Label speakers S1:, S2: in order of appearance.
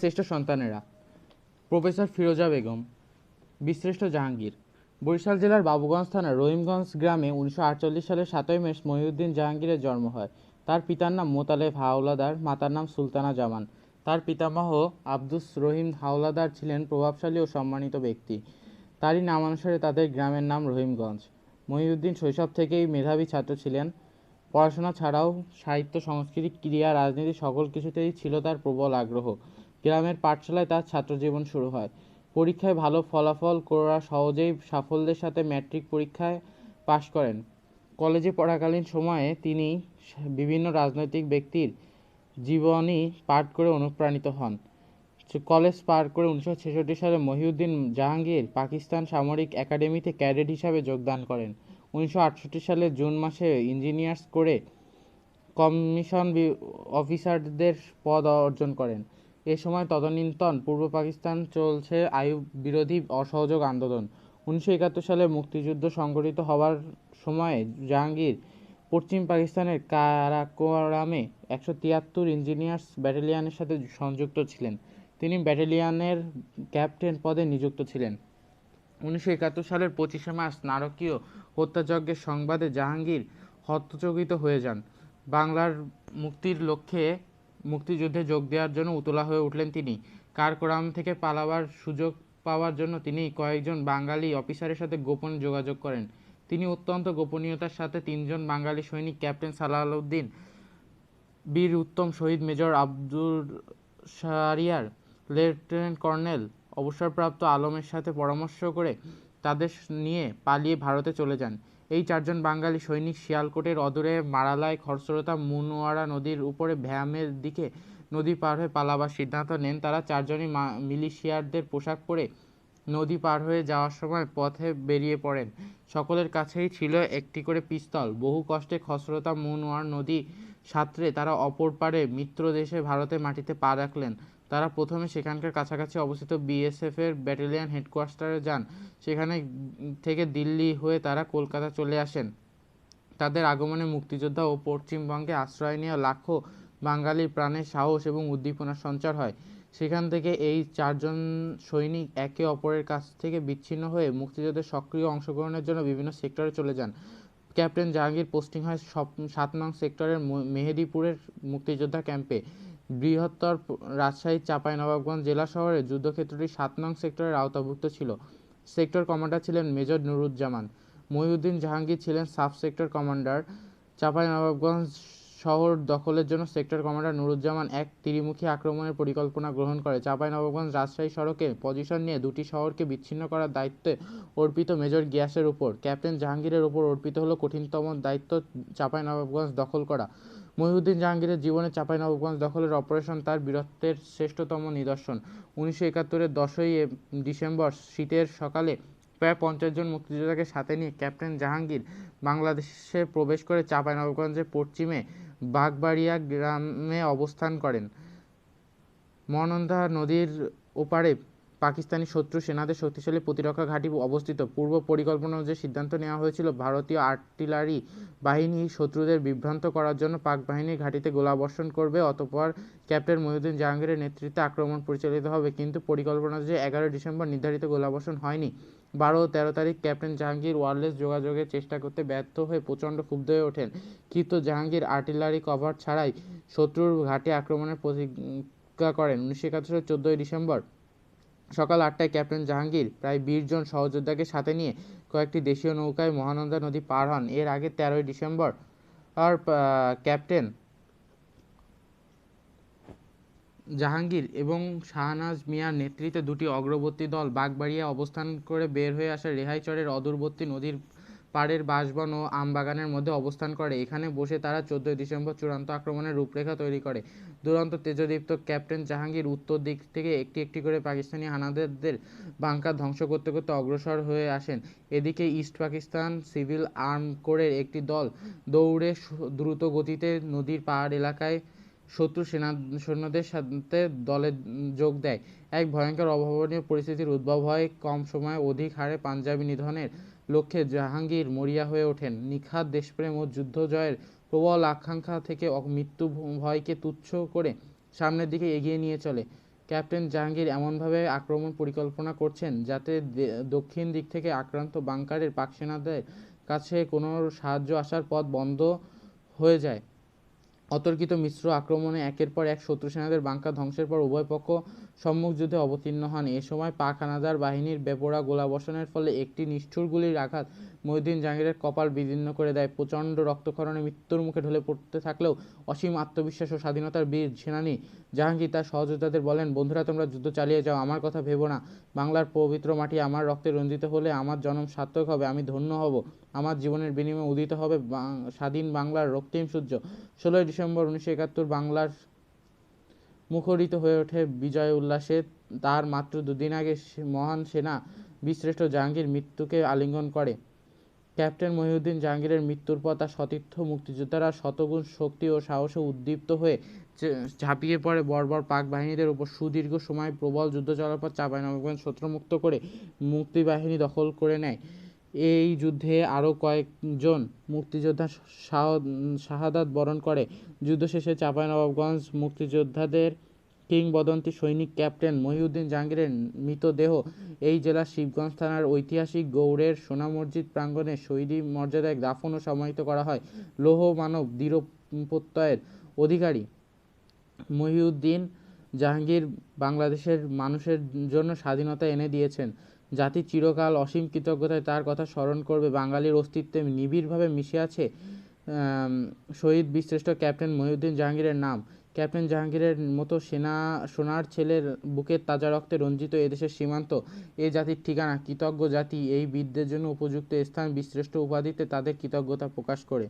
S1: শ্রেষ্ঠ সন্তানেরা। প্রফেসর ফিরোজা বেগম বিশ্রেষ্ঠ জাহাঙ্গীর, বরিশাল জেলার বাবুগঞ্জ থানার রহিমগঞ্জ গ্রামে উনিশশো আটচল্লিশ সালের সাতই মে মহিউদ্দিন জাহাঙ্গীরের জন্ম হয়। তার পিতার নাম মোতালেব হাওলাদার, মাতার নাম সুলতানা জামান। তার পিতামহ আব্দুস রহিম হাওলাদার ছিলেন প্রভাবশালী ও সম্মানিত ব্যক্তি। তারই নামানুসারে তাদের গ্রামের নাম রহিমগঞ্জ। মহিউদ্দিন শৈশব থেকেই মেধাবী ছাত্র ছিলেন। পড়াশোনা ছাড়াও সাহিত্য, সংস্কৃতি, ক্রীড়া, রাজনীতি সকল কিছুতেই ছিল তার প্রবল আগ্রহ। গ্রামের পাঠশালায় তার ছাত্রজীবন শুরু হয়। পরীক্ষায় ভালো ফলাফল করা সহজেই সাফল্যের সাথে ম্যাট্রিক পরীক্ষায় পাশ করেন। কলেজে পড়াকালীন সময়ে তিনি বিভিন্ন রাজনৈতিক ব্যক্তির জীবনী পাঠ করে অনুপ্রাণিত হন। কলেজ পার করে উনিশশো ছেষট্টি সালে মহিউদ্দিন জাহাঙ্গীর পাকিস্তান সামরিক একাডেমিতে ক্যাডেট হিসাবে যোগদান করেন। উনিশশো আটষট্টি সালের জুন মাসে ইঞ্জিনিয়ার্স করে কমিশন অফিসারদের পদ অর্জন করেন। এ সময় তদানীন্তন পূর্ব পাকিস্তান চলছে আইয়ুব বিরোধী অসহযোগ আন্দোলন। উনিশশো একাত্তর সালে মুক্তিযুদ্ধ সংগঠিত হওয়ার সময়ে জাহাঙ্গীর পশ্চিম পাকিস্তানের কারাকোরামে একশো তিয়াত্তর ইঞ্জিনিয়ার্স ব্যাটালিয়নের সাথে সংযুক্ত ছিলেন। তিনি ব্যাটালিয়নের ক্যাপ্টেন পদে নিযুক্ত ছিলেন। উনিশশো একাত্তর সালের পঁচিশে মার্চ নারকীয় হত্যাযজ্ঞের সংবাদে জাহাঙ্গীর হতচকিত হয়ে যান। বাংলার মুক্তির লক্ষ্যে মুক্তিযুদ্ধে যোগ দেওয়ার জন্য উতলা হয়ে উঠলেন তিনি। কারকোরাম থেকে পালাবার সুযোগ পাওয়ার জন্য তিনি কয়েকজন বাঙালি অফিসারের সাথে গোপন যোগাযোগ করেন। তিনি অত্যন্ত গোপনীয়তার সাথে তিনজন বাঙালি সৈনিক ক্যাপ্টেন সালাহউদ্দিন বীর উত্তম শহীদ major Abdur Shahriar lieutenant colonel অবসরপ্রাপ্ত আলমের সাথে পরামর্শ করে তাদের নিয়ে পালিয়ে ভারতে চলে যান। এই চারজন বাঙালি সৈনিক শিয়ালকোটের অদূরে মারালায় খরস্রোতা মুনোয়ারা নদীর উপরে ভ্যামের দিকে নদী পার হয়ে পালাবার সিদ্ধান্ত নেন তারা। চারজনই মিলিশিয়ারদের পোশাক পরে নদী পার হয়ে যাওয়ার সময় পথে বেরিয়ে পড়েন। সকলের কাছেই ছিল একটি করে পিস্তল। বহু কষ্টে খসরতা মুনোয়ার নদী সাঁতরে তারা অপর পারে মিত্র দেশে ভারতের মাটিতে পা রাখলেন। তারা প্রথমে সেখানকার কাছাকাছি অবস্থিত বিএসএফের ব্যাটালিয়ন হেডকোয়ার্টারে যান। সেখানে থেকে দিল্লি হয়ে তারা কলকাতা চলে আসেন। তাদের আগমনে মুক্তিযোদ্ধা ও পশ্চিমবঙ্গে আশ্রয় নেওয়া লাখো বাঙালির প্রাণে সাহস এবং উদ্দীপনার সঞ্চার হয়। সেখান থেকে এই চারজন সৈনিক একে অপরের কাছ থেকে বিচ্ছিন্ন হয়ে মুক্তিযুদ্ধে সক্রিয় অংশগ্রহণের জন্য বিভিন্ন সেক্টরে চলে যান। ক্যাপ্টেন জাহাঙ্গীর পোস্টিং হয় সাত নং সেক্টরের মেহেদিপুরের মুক্তিযোদ্ধা ক্যাম্পে বৃহত্তর রাজশাহী, চাঁপাইনবাবগঞ্জ জেলা শহরে যুদ্ধক্ষেত্রটি সাত নং সেক্টরের আওতাভুক্ত ছিল। সেক্টর কমান্ডার ছিলেন মেজর নুরুজ্জামান। মহিউদ্দিন জাহাঙ্গীর ছিলেন সাব সেক্টর কমান্ডার। চাঁপাইনবাবগঞ্জ শহর দখলের জন্য সেক্টর কমান্ডার নুরুজ্জামান এক ত্রিমুখী আক্রমণের পরিকল্পনা গ্রহণ করে। চাঁপাইনবাবগঞ্জ রাজশাহী সড়কে পজিশন নিয়ে দুটি শহরকে বিচ্ছিন্ন করার দায়িত্বে অর্পিত মেজর গিয়াসের উপর। ক্যাপ্টেন জাহাঙ্গীরের উপর অর্পিত হলো কঠিনতম দায়িত্ব চাঁপাইনবাবগঞ্জ দখল করা। মহিউদ্দিন জাহাঙ্গীরের জীবনে চাঁপাইনবাবগঞ্জ দখলের অপারেশন তার বীরত্বের শ্রেষ্ঠতম নিদর্শন। উনিশশো একাত্তরের দশই ডিসেম্বর শীতের সকালে প্রায় পঞ্চাশ জন মুক্তিযোদ্ধাকে সাথে নিয়ে ক্যাপ্টেন জাহাঙ্গীর বাংলাদেশে প্রবেশ করে চাঁপাইনবাবগঞ্জের পশ্চিমে বাগবাড়িয়া গ্রামে অবস্থান করেন। মনন্দা নদীর ওপারে পাকিস্তানি শত্রু সেনাদের শক্তিশালী প্রতিরক্ষা ঘাঁটি অবস্থিত। পূর্ব পরিকল্পনা অনুযায়ী সিদ্ধান্ত নেওয়া হয়েছিল, ভারতীয় আর্টিলারি বাহিনী শত্রুদের বিভ্রান্ত করার জন্য পাক বাহিনীর ঘাঁটিতে গোলাবর্ষণ করবে, অতপর ক্যাপ্টেন মহিউদ্দিন জাহাঙ্গীরের নেতৃত্বে আক্রমণ পরিচালিত হবে। কিন্তু পরিকল্পনা অনুযায়ী এগারো ডিসেম্বর নির্ধারিত গোলাবর্ষণ হয়নি। বারো তেরো তারিখ ক্যাপ্টেন জাহাঙ্গীর ওয়ারলেস যোগাযোগের চেষ্টা করতে ব্যর্থ হয়ে প্রচণ্ড ক্ষুব্ধ হয়ে ওঠেন। কিন্তু জাহাঙ্গীর আর্টিলারি কভার ছাড়াই শত্রুর ঘাঁটি আক্রমণের প্রতিজ্ঞা করেন। উনিশশো একাত্তর চোদ্দোই ডিসেম্বর সকাল আটটায় ক্যাপ্টেন জাহাঙ্গীর প্রায় বিশ জন সহযোদ্ধাকে সাথে নিয়ে কয়েকটি দেশীয় নৌকায় মহানন্দা নদী পার হন। এর আগে তেরোই ডিসেম্বর আর ক্যাপ্টেন জাহাঙ্গীর এবং শাহনাজ মিয়ার নেতৃত্বে দুটি অগ্রবর্তী দল বাগবাড়িয়া অবস্থান করে বের হয়ে আসা রেহাইচরের অদূরবর্তী নদীর পাড়ের বাঁশবন ও আমবাগানের মধ্যে অবস্থান করে। এখানে বসে তারা চোদ্দই ডিসেম্বর চূড়ান্ত আক্রমণের রূপরেখা তৈরি করে। দুরন্ত তেজদীপ্ত ক্যাপ্টেন জাহাঙ্গীর উত্তর দিক থেকে একটি একটি করে পাকিস্তানি হানাদারদের বাংকার ধ্বংস করতে করতে অগ্রসর হয়ে আসেন। এদিকে ইস্ট পাকিস্তান সিভিল আর্ম কোরের একটি দল দৌড়ে দ্রুত গতিতে নদীর পাহাড় এলাকায় শত্রু সেনা, সৈন্যদের সাথে দলে যোগ দেয়। এক ভয়ঙ্কর অভাবনীয় পরিস্থিতির উদ্ভব হয়। কম সময়ে অধিক হারে পাঞ্জাবি নিধনের লক্ষ্যে জাহাঙ্গীর মরিয়া হয়ে ওঠেন। নিখাত দেশপ্রেম ও যুদ্ধ জয়ের প্রবল আকাঙ্ক্ষা থেকে মৃত্যু ভয়কে তুচ্ছ করে সামনের দিকে এগিয়ে নিয়ে চলে। ক্যাপ্টেন জাহাঙ্গীর এমনভাবে আক্রমণ পরিকল্পনা করছেন যাতে দক্ষিণ দিক থেকে আক্রান্ত বাংকারের পাকসেনাদের কাছে কোনো সাহায্য আসার পথ বন্ধ হয়ে যায়। অতর্কিত মিশ্র আক্রমণে একের পর এক শত্রু সেনাদের বাংকার ধ্বংসের পর উভয় পক্ষ সম্মুখ যুদ্ধে অবতীর্ণ হন। এ সময় পাক হানাদার বাহিনীর বেপরা গোলাবর্ষণের ফলে একটি নিষ্ঠুর গুলির আঘাত মহিউদ্দিন জাহাঙ্গীরের কপাল বিদীর্ণ করে দেয়। প্রচণ্ড রক্তক্ষরণে মৃত্যুর মুখে ঢলে পড়তে থাকলেও অসীম আত্মবিশ্বাস ও স্বাধীনতার বীর সেনানী জাহাঙ্গীর তার সহযোদ্ধাদের বলেন, বন্ধুরা, তোমরা যুদ্ধ চালিয়ে যাও, আমার কথা ভেবো না। বাংলার পবিত্র মাটি আমার রক্তে রঞ্জিত হলে আমার জন্ম সার্থক হবে, আমি ধন্য হব। আমার জীবনের বিনিময়ে উদিত হবে স্বাধীন বাংলার রক্তিম সূর্য। ষোলোই ডিসেম্বর উনিশশো একাত্তর বাংলার মুখরিত হয়ে ওঠে বিজয় উল্লাসে। তার মাত্র দুদিন আগে মহান সেনা বিশ্রেষ্ঠ জাহাঙ্গীর মৃত্যুকে আলিঙ্গন করে। ক্যাপ্টেন মহিউদ্দিন জাহাঙ্গীরের মৃত্যুর পর তার সতীর্থ মুক্তিযোদ্ধারা শতগুণ শক্তি ও সাহসে উদ্দীপ্ত হয়ে ঝাঁপিয়ে পড়ে। বর্বর পাক বাহিনীদের উপর সুদীর্ঘ সময় প্রবল যুদ্ধ চলার পর চাঁপাইনবাবগঞ্জ শত্রুমুক্ত করে মুক্তিবাহিনী দখল করে নেয়। এই যুদ্ধে আরও কয়েকজন মুক্তিযোদ্ধা শাহাদাত বরণ করে। যুদ্ধ শেষে চাঁপাইনবাবগঞ্জ মুক্তিযোদ্ধাদের কিংবদন্তি সৈনিক ক্যাপ্টেন মহিউদ্দিন জাহাঙ্গীরের মৃতদেহ এই জেলার শিবগঞ্জ থানার ঐতিহাসিক গৌড়ের সোনা মসজিদ প্রাঙ্গণে শহীদী মর্যাদায় দাফন ও সমাহিত করা হয়। লৌহ মানব দৃঢ় প্রত্যয়ের অধিকারী মহিউদ্দিন জাহাঙ্গীর বাংলাদেশের মানুষের জন্য স্বাধীনতা এনে দিয়েছেন। জাতি চিরকাল অসীম কৃতজ্ঞতায় তার কথা স্মরণ করবে। বাঙালির অস্তিত্বে নিবিড়ভাবে মিশে আছে শহীদ বীরশ্রেষ্ঠ ক্যাপ্টেন মহিউদ্দিন জাহাঙ্গীরের নাম। ক্যাপ্টেন জাহাঙ্গীরের মতো সেনা, সোনার ছেলের বুকের তাজা রক্তে রঞ্জিত এদেশের সীমান্ত, এ জাতির ঠিকানা, কৃতজ্ঞ জাতি এই বীরদের জন্য উপযুক্ত স্থান বীরশ্রেষ্ঠ উপাধিতে তাদের কৃতজ্ঞতা প্রকাশ করে।